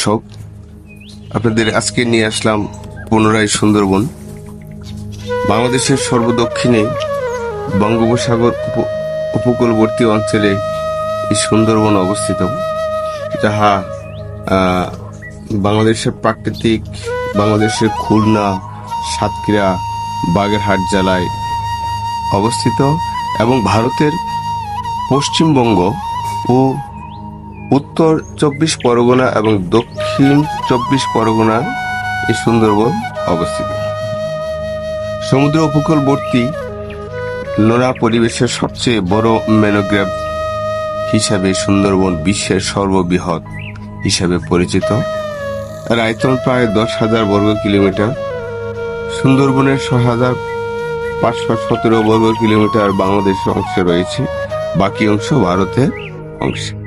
দর্শক আপনাদের আজকে নিয়ে আসলাম পুনরায় সুন্দরবন। বাংলাদেশের সর্বদক্ষিণে বঙ্গোপসাগর উপ- উপকূলবর্তী অঞ্চলে এই সুন্দরবন অবস্থিত, যাহা বাংলাদেশের প্রাকৃতিক, বাংলাদেশের খুলনা, সাতক্ষীরা, বাগেরহাট জেলায় অবস্থিত এবং ভারতের পশ্চিমবঙ্গ ও উত্তর চব্বিশ পরগনা এবং দক্ষিণ চব্বিশ পরগনা এই সুন্দরবন অবস্থিত। সমুদ্র উপকূলবর্তী নোনা পরিবেশের সবচেয়ে বড় ম্যানোগ্রাভ হিসাবে সুন্দরবন বিশ্বের সর্ববৃহৎ হিসাবে পরিচিত। এর আয়তন প্রায় দশ হাজার বর্গ কিলোমিটার। সুন্দরবনের ছ হাজার পাঁচশো সতেরো বর্গ কিলোমিটার বাংলাদেশের অংশে রয়েছে। বাকি অংশ ভারতের অংশে।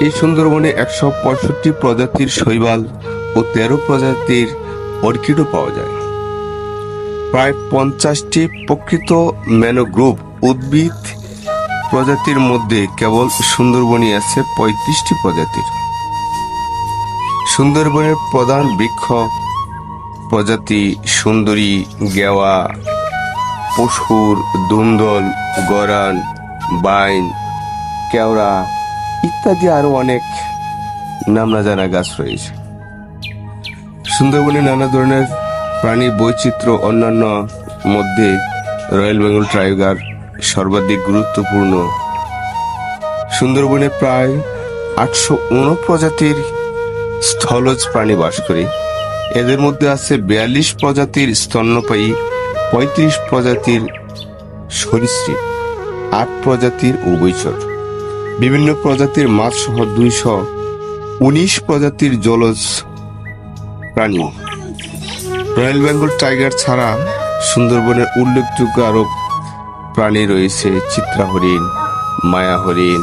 এই সুন্দরবনে একশো পঁয়ষট্টি প্রজাতির শৈবাল ও তেরো প্রজাতির অর্কিডও পাওয়া যায়। প্রায় পঞ্চাশটি প্রকৃত ম্যানোগ্রোভ উদ্ভিদ প্রজাতির মধ্যে কেবল সুন্দরবনই আছে, পঁয়ত্রিশটি প্রজাতির। সুন্দরবনের প্রধান বৃক্ষ প্রজাতি সুন্দরী, গেওয়া, পশুর দুন্দল, গরান, বাইন, কেওড়া ইত্যাদি আরও অনেক নাম না জানা গাছ রয়েছে। সুন্দরবনে নানা ধরনের প্রাণী বৈচিত্র্য অন্যান্য মধ্যে রয়্যাল বেঙ্গল টাইগার সর্বাধিক গুরুত্বপূর্ণ। সুন্দরবনে প্রায় আটশো উন প্রজাতির স্থলজ প্রাণী বাস করে। এদের মধ্যে আছে বিয়াল্লিশ প্রজাতির স্তন্যপায়ী, পঁয়ত্রিশ প্রজাতির সরীসৃপ, আট প্রজাতির উভয়চর বিভিন্ন প্রজাতির মাছ সহ দুইশো উনিশ প্রজাতির জলজ প্রাণী। রয়্যাল বেঙ্গল টাইগার ছাড়া সুন্দরবনের উল্লেখযোগ্য আরও প্রাণী রয়েছে চিত্রা হরিণ মায়া হরিণ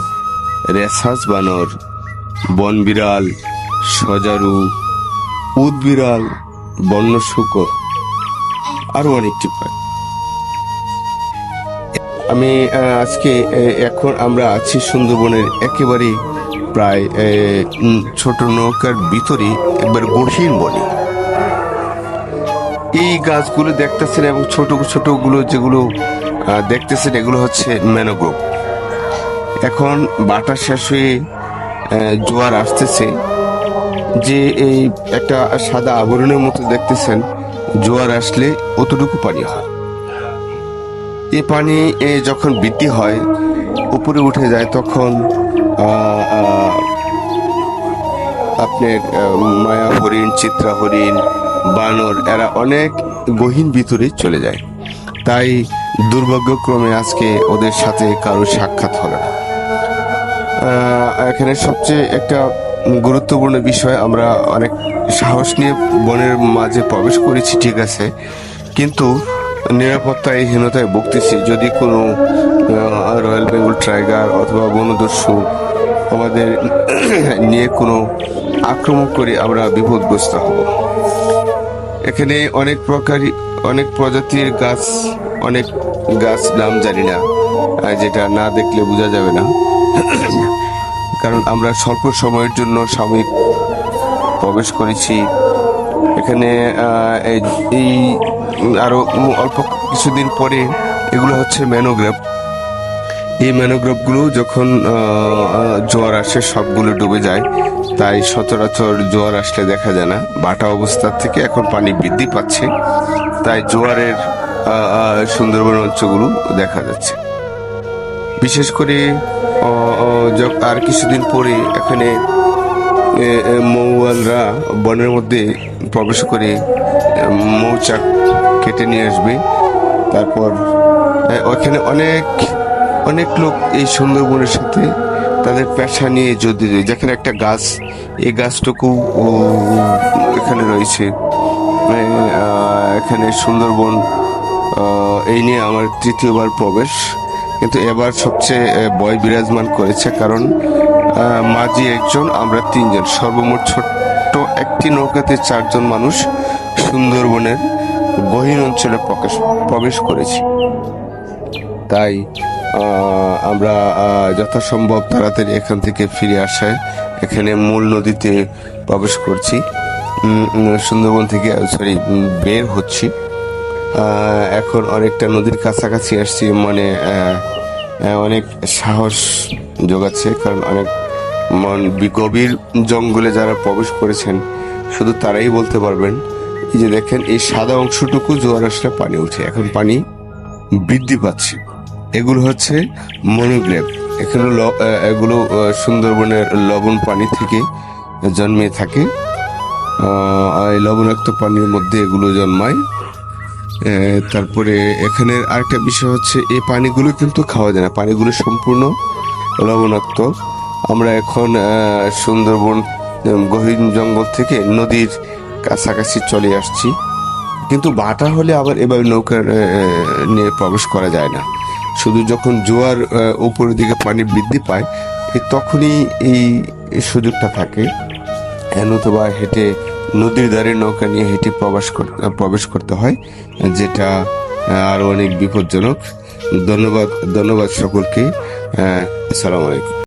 রেসাস বানর বন বিড়াল সজারু উদ বিড়াল বন্য শুকর আরও অনেকটি প্রাণী। আমি আজকে এখন আমরা আছি সুন্দরবনের একেবারে প্রায় ছোট নৌকার ভিতরে একবার গহীন বনে। এই গাছগুলো দেখতেছেন এবং ছোট ছোটগুলো যেগুলো দেখতেছেন, এগুলো হচ্ছে ম্যানোগ্রোভ। এখন বাটা শেষ হয়ে জোয়ার আসতেছে। যে এই একটা সাদা আবরণের মতো দেখতেছেন, জোয়ার আসলে অতটুকু পানি হয়। এই পানি এ, যখন বৃদ্ধি হয় উপরে উঠে যায় তখন আপনার মায়া হরিণ চিত্রা হরিণ বানর এরা অনেক গহীন ভিতরে চলে যায়। তাই দুর্ভাগ্যক্রমে আজকে ওদের সাথে কারও সাক্ষাৎ হলো না। এখানে সবচেয়ে একটা গুরুত্বপূর্ণ বিষয় আমরা অনেক সাহস নিয়ে বনের মাঝে প্রবেশ করেছি ঠিক আছে। কিন্তু নিরাপত্তায় হীনতায় ভুগতেছি। যদি কোনো রয়্যাল বেঙ্গল টাইগার অথবা বনদস্যু আমাদের নিয়ে কোনো আক্রমণ করে আমরা বিপদগ্রস্ত হব। এখানে অনেক প্রকারই, অনেক প্রজাতির গাছ, অনেক গাছ নাম জানি না যেটা না দেখলে বোঝা যাবে না। কারণ আমরা স্বল্প সময়ের জন্য সাময়িক প্রবেশ করেছি। এখানে এই- এই আরও অল্প কিছুদিন পরে এগুলো হচ্ছে ম্যানোগ্রাফ। এই ম্যানোগ্রাফগুলো যখন জোয়ার আসে সবগুলো ডুবে যায়, তাই সচরাচর জোয়ার আসলে দেখা যায় না। বাটা অবস্থা থেকে এখন পানি বৃদ্ধি পাচ্ছে, তাই জোয়ারের সুন্দরবন অঞ্চলগুলো দেখা যাচ্ছে। বিশেষ করে আর কিছুদিন পরে এখানে মৌয়ালরা বনের মধ্যে প্রবেশ করে মৌচাক কেটে নিয়ে আসবে। তারপর এ, ওখানে অনেক অনেক লোক এই সুন্দরবনের সাথে তাদের পেশা নিয়ে যদি যেখানে একটা গাছ এই গাছটুকু এখানে রয়েছে। এখানে সুন্দরবন এই নিয়ে আমার তৃতীয়বার প্রবেশ। কিন্তু এবার সবচেয়ে বয় বিরাজমান করেছে কারণ মাঝি একজন আমরা তিনজন। সর্বমোট ছোট্ট একটি নৌকাতে চারজন মানুষ সুন্দরবনের গহীন অঞ্চলে প্রকাশ প্রবেশ করেছি। তাই আমরা যথাসম্ভব তাড়াতাড়ি এখান থেকে ফিরে আসায় এখানে মূল নদীতে প্রবেশ করছি। সুন্দরবন থেকে সরি বের হচ্ছি। এখন অনেকটা নদীর কাছাকাছি আসছি মানে অনেক সাহস যোগাচ্ছে, কারণ অনেক মন গভীর জঙ্গলে যারা প্রবেশ করেছেন, শুধু তারাই বলতে পারবেন। এই যে দেখেন, এই সাদা অংশটুকু জোয়ার আসলে পানি উঠে। এখন পানি বৃদ্ধি পাচ্ছে। এগুলো হচ্ছে মনোগ্রেভ এখানে এগুলো সুন্দরবনের লবণ পানি থেকে জন্মে থাকে। এই লবণাক্ত পানির মধ্যে এগুলো জন্মায়। তারপরে এখানে আরেকটা বিষয় হচ্ছে, এই পানিগুলো কিন্তু খাওয়া যায় না। পানিগুলো সম্পূর্ণ লবণাক্ত। আমরা এখন সুন্দরবন গহীন জঙ্গল থেকে নদীর কাছাকাছি চলে আসছি। কিন্তু বাটা হলে আবার এবার নৌকা আহ, নিয়ে প্রবেশ করা যায় না। শুধু যখন জোয়ার উপরের দিকে পানি বৃদ্ধি পায় তখনই এই সুযোগটা থাকে। নতুবা হেঁটে নদীর ধারে নৌকা নিয়ে হেঁটে প্রবেশ প্রবেশ করতে হয় যেটা আহ, আরও অনেক বিপজ্জনক। ধন্যবাদ ধন্যবাদ সকলকে আসসালামু আলাইকুম।